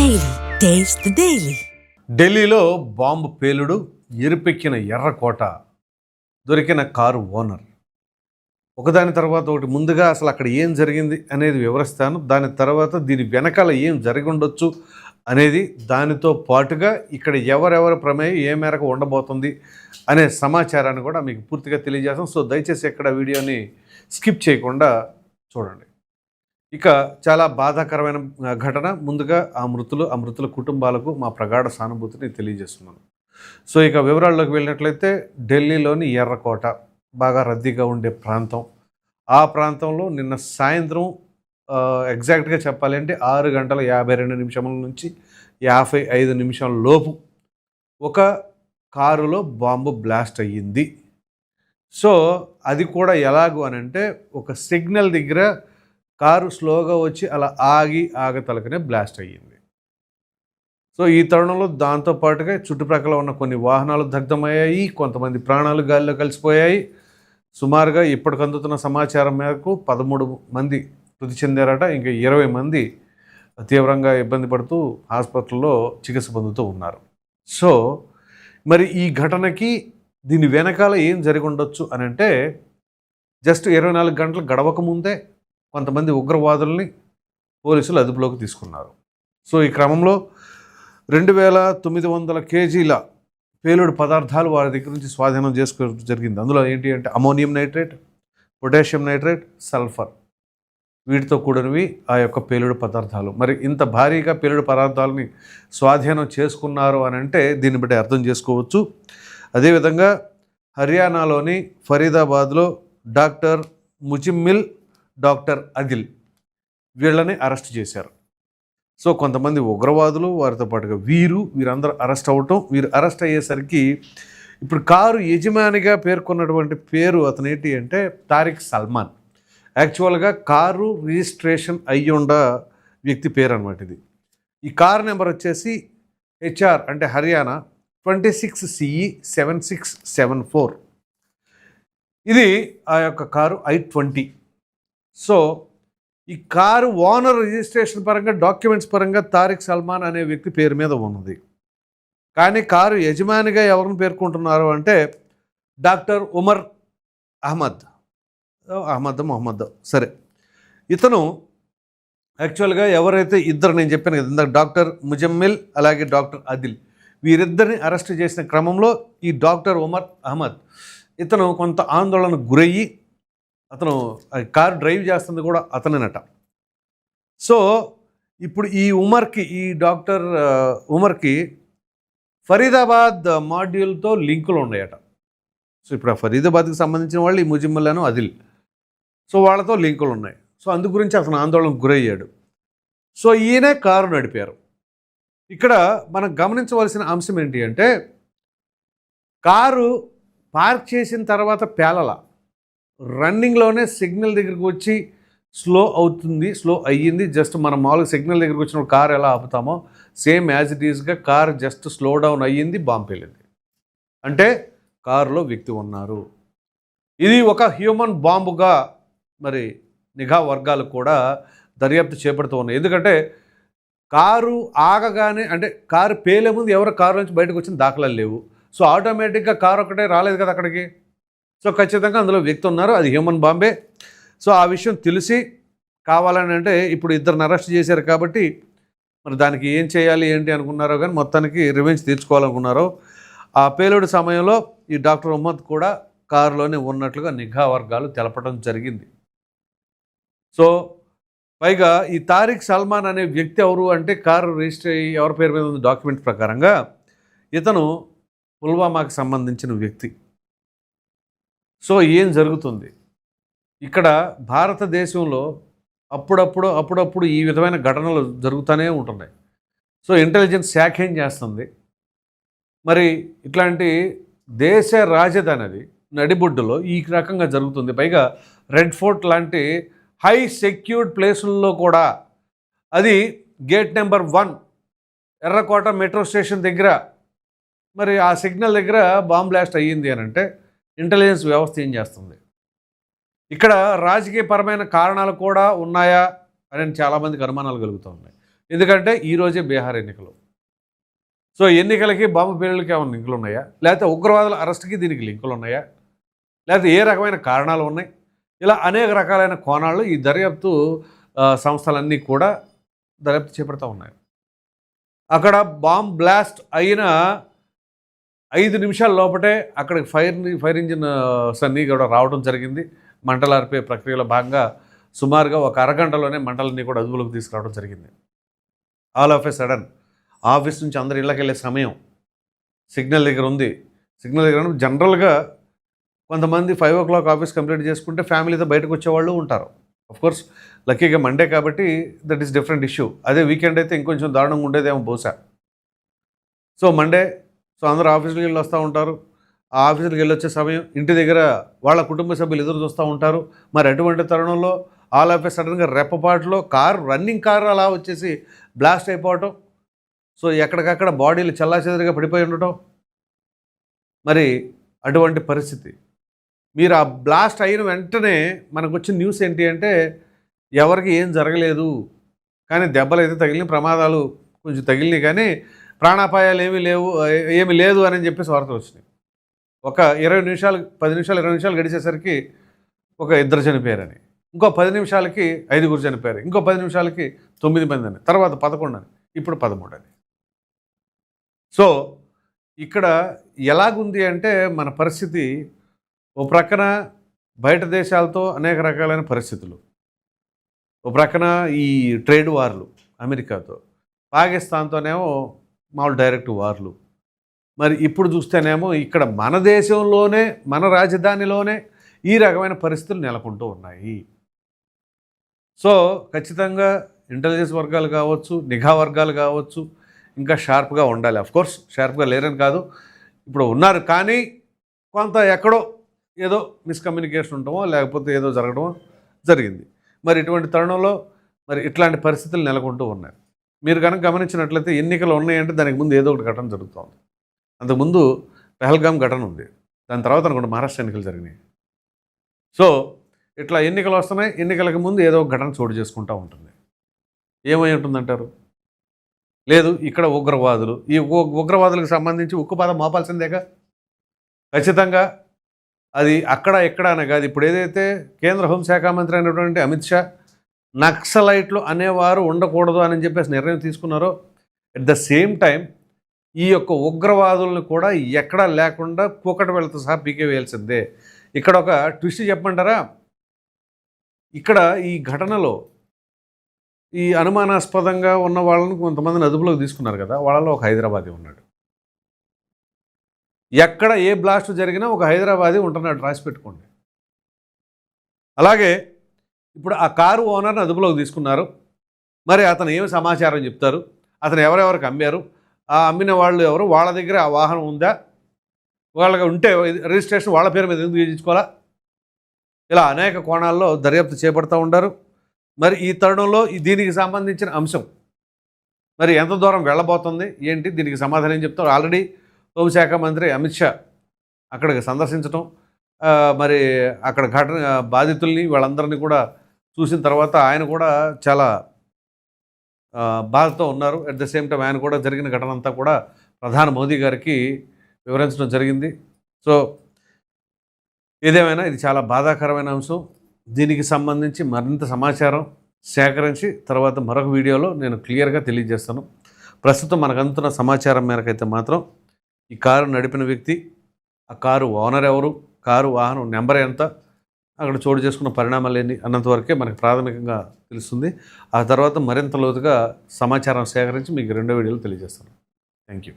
Daily taste daily ఢిల్లీలో bomb పేలుడు ఎరుపెక్కిన ఎర్రకోట దొరికిన కారు ఓనర్. ఒకదాని తర్వాత ఒకటి ముందుగా అసలు అక్కడ ఏం జరిగింది అనేది వివరిస్తాను. దాని తర్వాత దీని వెనకాల ఏం జరిగి ఉండొచ్చు అనేది దానితో పాటుగా ఇక్కడ ఎవరెవరి ప్రమేయం ఏ మేరకు ఉండబోతుంది అనే సమాచారాన్ని కూడా మీకు పూర్తిగా తెలియజేస్తాం సో దయచేసి ఇక్కడ వీడియోని స్కిప్ చేయకుండా చూడండి. ఇక చాలా బాధాకరమైన ఘటన. ముందుగా ఆ మృతులు ఆ మృతుల కుటుంబాలకు మా ప్రగాఢ సానుభూతిని తెలియజేస్తున్నాను. సో ఇక వివరాల్లోకి వెళ్ళినట్లయితే ఢిల్లీలోని ఎర్రకోట బాగా రద్దీగా ఉండే ప్రాంతం. ఆ ప్రాంతంలో నిన్న సాయంత్రం ఎగ్జాక్ట్గా చెప్పాలి అంటే ఆరు గంటల యాభై రెండు నిమిషముల నుంచి యాభై ఐదు నిమిషాల లోపు ఒక కారులో బాంబు బ్లాస్ట్ అయ్యింది. సో అది కూడా ఎలాగూ అని అంటే ఒక సిగ్నల్ దగ్గర కారు స్లోగా వచ్చి అలా ఆగి ఆగతలకనే బ్లాస్ట్ అయ్యింది. సో ఈ తరుణంలో దాంతో పాటుగా చుట్టుప్రక్కల ఉన్న కొన్ని వాహనాలు దగ్ధమయ్యాయి. కొంతమంది ప్రాణాలు గాలిలో కలిసిపోయాయి. సుమారుగా ఇప్పటికి అందుతున్న సమాచారం మేరకు పదమూడు మంది మృతి చెందారట. ఇంకా ఇరవై మంది తీవ్రంగా ఇబ్బంది పడుతూ హాస్పిటల్లో చికిత్స పొందుతూ ఉన్నారు. సో మరి ఈ ఘటనకి దీని వెనకాల ఏం జరిగి ఉండొచ్చు అని అంటే జస్ట్ ఇరవై నాలుగు గంటలు గడవక ముందే కొంతమంది ఉగ్రవాదుల్ని పోలీసులు అదుపులోకి తీసుకున్నారు. సో ఈ క్రమంలో రెండు వేల తొమ్మిది వందల కేజీల పేలుడు పదార్థాలు వారి దగ్గర నుంచి స్వాధీనం చేసుకోవడం జరిగింది. అందులో ఏంటి అంటే ammonium nitrate potassium nitrate sulphur వీటితో కూడినవి ఆ యొక్క పేలుడు పదార్థాలు. మరి ఇంత భారీగా పేలుడు పదార్థాలని స్వాధీనం చేసుకున్నారు అని అంటే దీన్ని బట్టి అర్థం చేసుకోవచ్చు. అదేవిధంగా హర్యానాలోని ఫరీదాబాద్లో డాక్టర్ ముజిమ్మిల్ డాక్టర్ అదిల్ వీళ్ళని అరెస్ట్ చేశారు. సో కొంతమంది ఉగ్రవాదులు వారితో పాటుగా వీరు వీరందరూ అరెస్ట్ అవ్వటం వీరు అరెస్ట్ అయ్యేసరికి ఇప్పుడు కారు యజమానిగా పేర్కొన్నటువంటి పేరు అతను ఏంటి అంటే తారిక్ సల్మాన్. యాక్చువల్గా కారు రిజిస్ట్రేషన్ అయ్యుండ వ్యక్తి పేరు అనమాట ఇది. ఈ కారు నెంబర్ వచ్చేసి హెచ్ఆర్ అంటే Haryana twenty six CE seven six seven four. ఇది ఆ యొక్క కారు ఐ ట్వంటీ. సో ఈ కారు ఓనర్ రిజిస్ట్రేషన్ పరంగా డాక్యుమెంట్స్ పరంగా తారిక్ సల్మాన్ అనే వ్యక్తి పేరు మీద ఉన్నది. కానీ కారు యజమానిగా ఎవరిని పేర్కొంటున్నారు అంటే డాక్టర్ ఉమర్ అహ్మద్. అహ్మద్ మొహమ్మద్. సరే. ఇతను యాక్చువల్గా ఎవరైతే ఇద్దరు నేను చెప్పాను కదా ఇందాక డాక్టర్ ముజమ్మిల్ అలాగే డాక్టర్ అదిల్ వీరిద్దరిని అరెస్ట్ చేసిన క్రమంలో ఈ డాక్టర్ ఉమర్ అహ్మద్ ఇతను కొంత ఆందోళనకు గురయ్యి అతను ఆ కారు డ్రైవ్ చేస్తుంది కూడా అతనేనట. సో ఇప్పుడు ఈ ఉమర్కి ఈ డాక్టర్ ఉమర్కి ఫరీదాబాద్ మాడ్యూల్తో లింకులు ఉన్నాయట. సో ఇప్పుడు ఆ ఫరీదాబాద్కి సంబంధించిన వాళ్ళు ఈ ముజిమ్మలను అదిల్. సో వాళ్ళతో లింకులు ఉన్నాయి. సో అందు గురించి అతను ఆందోళనకు గురయ్యాడు. సో ఈయనే కారు నడిపారు. ఇక్కడ మనం గమనించవలసిన అంశం ఏంటి అంటే కారు పార్క్ చేసిన తర్వాత పేలల. రన్నింగ్లోనే సిగ్నల్ దగ్గరికి వచ్చి స్లో అవుతుంది స్లో అయ్యింది. జస్ట్ మనం మామూలుగా సిగ్నల్ దగ్గరికి వచ్చినప్పుడు కార్ ఎలా ఆపుతామో సేమ్ యాజ్ ఇట్ ఈస్గా కార్ జస్ట్ స్లో డౌన్ అయ్యింది బాంబ్ పేలింది అంటే కారులో వ్యక్తి ఉన్నారు. ఇది ఒక హ్యూమన్ బాంబుగా మరి నిఘా వర్గాలు కూడా దర్యాప్తు చేపడుతూ ఉన్నాయి. ఎందుకంటే కారు ఆగగానే అంటే కారు పేలే ముందు ఎవరు కారు నుంచి బయటకు వచ్చిన దాఖలాలు లేవు. సో ఆటోమేటిక్గా కారు ఒకటే రాలేదు కదా అక్కడికి? సో ఖచ్చితంగా అందులో వ్యక్తి ఉన్నారు. అది హ్యూమన్ బాంబే. సో ఆ విషయం తెలిసి కావాలని అంటే ఇప్పుడు ఇద్దరిని అరెస్ట్ చేశారు కాబట్టి మరి దానికి ఏం చేయాలి ఏంటి అనుకున్నారో కానీ మొత్తానికి రివెంజ్ తీర్చుకోవాలనుకున్నారో. ఆ పేలుడు సమయంలో ఈ డాక్టర్ ఉమ్మద్ కూడా కారులోనే ఉన్నట్లుగా నిఘా వర్గాలు తెలపడం జరిగింది. సో పైగా ఈ తారిక్ సల్మాన్ అనే వ్యక్తి ఎవరు అంటే కారు రిజిస్టర్ అయ్యి ఎవరి పేరు మీద ఉంది డాక్యుమెంట్ ప్రకారంగా ఇతను పుల్వామాకి సంబంధించిన వ్యక్తి. సో ఏం జరుగుతుంది? ఇక్కడ భారతదేశంలో అప్పుడప్పుడు అప్పుడప్పుడు ఈ విధమైన ఘటనలు జరుగుతూనే ఉంటున్నాయి. సో ఇంటెలిజెన్స్ శాఖ ఏం చేస్తుంది? మరి ఇట్లాంటి దేశ రాజధాని అది నడిబొడ్డులో ఈ రకంగా జరుగుతుంది. పైగా రెడ్ ఫోర్ట్ లాంటి హై సెక్యూర్డ్ ప్లేసుల్లో కూడా అది గేట్ నెంబర్ వన్ ఎర్రకోట మెట్రో స్టేషన్ దగ్గర మరి ఆ సిగ్నల్ దగ్గర బాంబ్ బ్లాస్ట్ అయ్యింది అని అంటే ఇంటెలిజెన్స్ వ్యవస్థ ఏం చేస్తుంది? ఇక్కడ రాజకీయపరమైన కారణాలు కూడా ఉన్నాయా అని చాలామందికి అనుమానాలు కలుగుతూ ఉన్నాయి. ఎందుకంటే ఈరోజే బీహార్ ఎన్నికలు. సో ఎన్నికలకి బాంబు పేలులకి ఏమైనా లింకులు ఉన్నాయా? లేకపోతే ఉగ్రవాదుల అరెస్ట్కి దీనికి లింకులు ఉన్నాయా? లేకపోతే ఏ రకమైన కారణాలు ఉన్నాయి? ఇలా అనేక రకాలైన కోణాలు ఈ దర్యాప్తు సంస్థలన్నీ కూడా దర్యాప్తు చేపడతా ఉన్నాయి. అక్కడ బాంబ్ బ్లాస్ట్ అయిన ఐదు నిమిషాల లోపటే అక్కడికి ఫైర్ ఫైర్ ఇంజిన్ సన్నీ కూడా రావడం జరిగింది. మంటలార్పే ప్రక్రియలో భాగంగా సుమారుగా ఒక అరగంటలోనే మంటలన్నీ కూడా అదుపులోకి తీసుకురావడం జరిగింది. All of a sudden office నుంచి అందరు ఇళ్ళకి వెళ్ళే సమయం సిగ్నల్ దగ్గర ఉంది. సిగ్నల్ దగ్గర జనరల్గా కొంతమంది five o'clock office complete చేసుకుంటే ఫ్యామిలీతో బయటకు వచ్చేవాళ్ళు ఉంటారు. కోర్స్ లక్కీగా మండే కాబట్టి దట్ ఈస్ డిఫరెంట్ ఇష్యూ అదే వీకెండ్ అయితే ఇంకొంచెం దారుణంగా ఉండేదేమో బహుశా. సో మండే సో అందరూ ఆఫీసులకు వెళ్ళి వస్తూ ఉంటారు. ఆ ఆఫీసులకు వెళ్ళొచ్చే సమయం ఇంటి దగ్గర వాళ్ళ కుటుంబ సభ్యులు ఎదురు చూస్తూ ఉంటారు. మరి అటువంటి తరుణంలో ఆల్ ఆఫ్ సడన్గా రెప్పపాటులో కారు రన్నింగ్ కారు అలా వచ్చేసి బ్లాస్ట్ అయిపోవటం. సో ఎక్కడికక్కడ బాడీలు చల్లాచెదరిగా పడిపోయి ఉండటం. మరి అటువంటి పరిస్థితి. మీరు ఆ బ్లాస్ట్ అయిన వెంటనే మనకు వచ్చిన న్యూస్ ఏంటి అంటే ఎవరికి ఏం జరగలేదు. కానీ దెబ్బలు అయితే తగిలిన ప్రమాదాలు కొంచెం తగిలినాయి. కానీ ప్రాణాపాయాలు ఏమీ లేవు ఏమి లేదు అని చెప్పేసి వార్తలు వచ్చినాయి. ఒక ఇరవై నిమిషాలు పది నిమిషాలు ఇరవై నిమిషాలు గడిచేసరికి ఒక ఇద్దరు చనిపోయారని. ఇంకో పది నిమిషాలకి ఐదుగురు చనిపోయారు. ఇంకో పది నిమిషాలకి తొమ్మిది మంది అని. తర్వాత పదకొండు అని. ఇప్పుడు పదమూడు అని. సో ఇక్కడ ఎలాగుంది అంటే మన పరిస్థితి ఓ ప్రక్కన బయట దేశాలతో అనేక రకాలైన పరిస్థితులు. ఓ ప్రక్కన ఈ ట్రేడ్ వార్లు అమెరికాతో పాకిస్తాన్తోనేమో మామూలు డైరెక్ట్ వార్లు. మరి ఇప్పుడు చూస్తేనేమో ఇక్కడ మన దేశంలోనే మన రాజధానిలోనే ఈ రకమైన పరిస్థితులు నెలకొంటూ ఉన్నాయి. సో ఖచ్చితంగా ఇంటెలిజెన్స్ వర్గాలు కావచ్చు నిఘా వర్గాలు కావచ్చు ఇంకా షార్ప్గా ఉండాలి. కోర్స్ షార్ప్గా లేరని కాదు. ఇప్పుడు ఉన్నారు కానీ కొంత ఎక్కడో ఏదో మిస్కమ్యూనికేషన్ ఉండటమో లేకపోతే ఏదో జరగడమో జరిగింది. మరి ఇటువంటి తరుణంలో మరి ఇట్లాంటి పరిస్థితులు నెలకొంటూ ఉన్నాయి. మీరు కనుక గమనించినట్లయితే ఎన్నికలు ఉన్నాయంటే దానికి ముందు ఏదో ఒకటి ఘటన జరుగుతోంది. అంతకుముందు పెహల్గాం ఘటన ఉంది. దాని తర్వాత అనుకుంటే మహారాష్ట్ర ఎన్నికలు జరిగినాయి. సో ఇట్లా ఎన్నికలు వస్తున్నాయి ఎన్నికలకు ముందు ఏదో ఒక ఘటన చోటు చేసుకుంటూ ఉంటుంది. ఏమై ఉంటుందంటారు? లేదు ఇక్కడ ఉగ్రవాదులు. ఈ ఉగ్రవాదులకు సంబంధించి ఉక్కుపాదం మోపాల్సిందేగా? ఖచ్చితంగా. అది అక్కడ ఎక్కడ అనగా అది ఇప్పుడు ఏదైతే కేంద్ర హోంశాఖ మంత్రి అయినటువంటి అమిత్ షా నక్సలైట్లు అనేవారు ఉండకూడదు అని చెప్పేసి నిర్ణయం తీసుకున్నారో అట్ ద సేమ్ టైం ఈ యొక్క ఉగ్రవాదులను కూడా ఎక్కడా లేకుండా కూకట వెళ్తూ సహా పీకే వేయాల్సిందే. ఇక్కడ ఒక ట్విస్ట్ చెప్పమంటారా? ఇక్కడ ఈ ఘటనలో ఈ అనుమానాస్పదంగా ఉన్న వాళ్ళని కొంతమందిని అదుపులోకి తీసుకున్నారు కదా వాళ్ళలో ఒక హైదరాబాదీ ఉన్నాడు. ఎక్కడ ఏ బ్లాస్ట్ జరిగినా ఒక హైదరాబాదీ ఉంటున్నాడు రాసి పెట్టుకోండి. అలాగే ఇప్పుడు ఆ కారు ఓనర్ని అదుపులోకి తీసుకున్నారు. మరి అతను ఏమి సమాచారం చెప్తారు? అతను ఎవరెవరికి అమ్మారు? ఆ అమ్మిన వాళ్ళు ఎవరు? వాళ్ళ దగ్గర ఆ వాహనం ఉందా? వాళ్ళకి ఉంటే రిజిస్ట్రేషన్ వాళ్ళ పేరు మీద ఎందుకు చేయించుకోవాలా? ఇలా అనేక కోణాల్లో దర్యాప్తు చేపడుతూ ఉంటారు మరి ఈ తరుణంలో దీనికి సంబంధించిన అంశం. మరి ఎంత దూరం వెళ్ళబోతుంది? ఏంటి? దీనికి సమాధానం ఏం చెప్తారు? ఆల్రెడీ హోంశాఖ మంత్రి అమిత్ షా అక్కడికి సందర్శించడం మరి అక్కడ ఘటన బాధితుల్ని వాళ్ళందరినీ కూడా చూసిన తర్వాత ఆయన కూడా చాలా బాధతో ఉన్నారు. అట్ ద సేమ్ టైం ఆయన కూడా జరిగిన ఘటన అంతా కూడా ప్రధాని మోదీ గారికి వివరించడం జరిగింది. సో ఏదేమైనా ఇది చాలా బాధాకరమైన అంశం. దీనికి సంబంధించి మరింత సమాచారం సేకరించి తర్వాత మరొక వీడియోలో నేను క్లియర్గా తెలియజేస్తాను. ప్రస్తుతం మనకంతున్న సమాచారం మేరకైతే మాత్రం ఈ కారు నడిపిన వ్యక్తి ఆ కారు ఓనర్ ఎవరు కారు వాహనం నెంబర్ ఎంత అక్కడ చోటు చేసుకున్న పరిణామాలేని అన్నంతవరకే అన్నంత వరకే మనకు ప్రాథమికంగా తెలుస్తుంది. ఆ తర్వాత మరింత లోతుగా సమాచారం సేకరించి మీకు రెండో వీడియోలో తెలియజేస్తాను. Thank you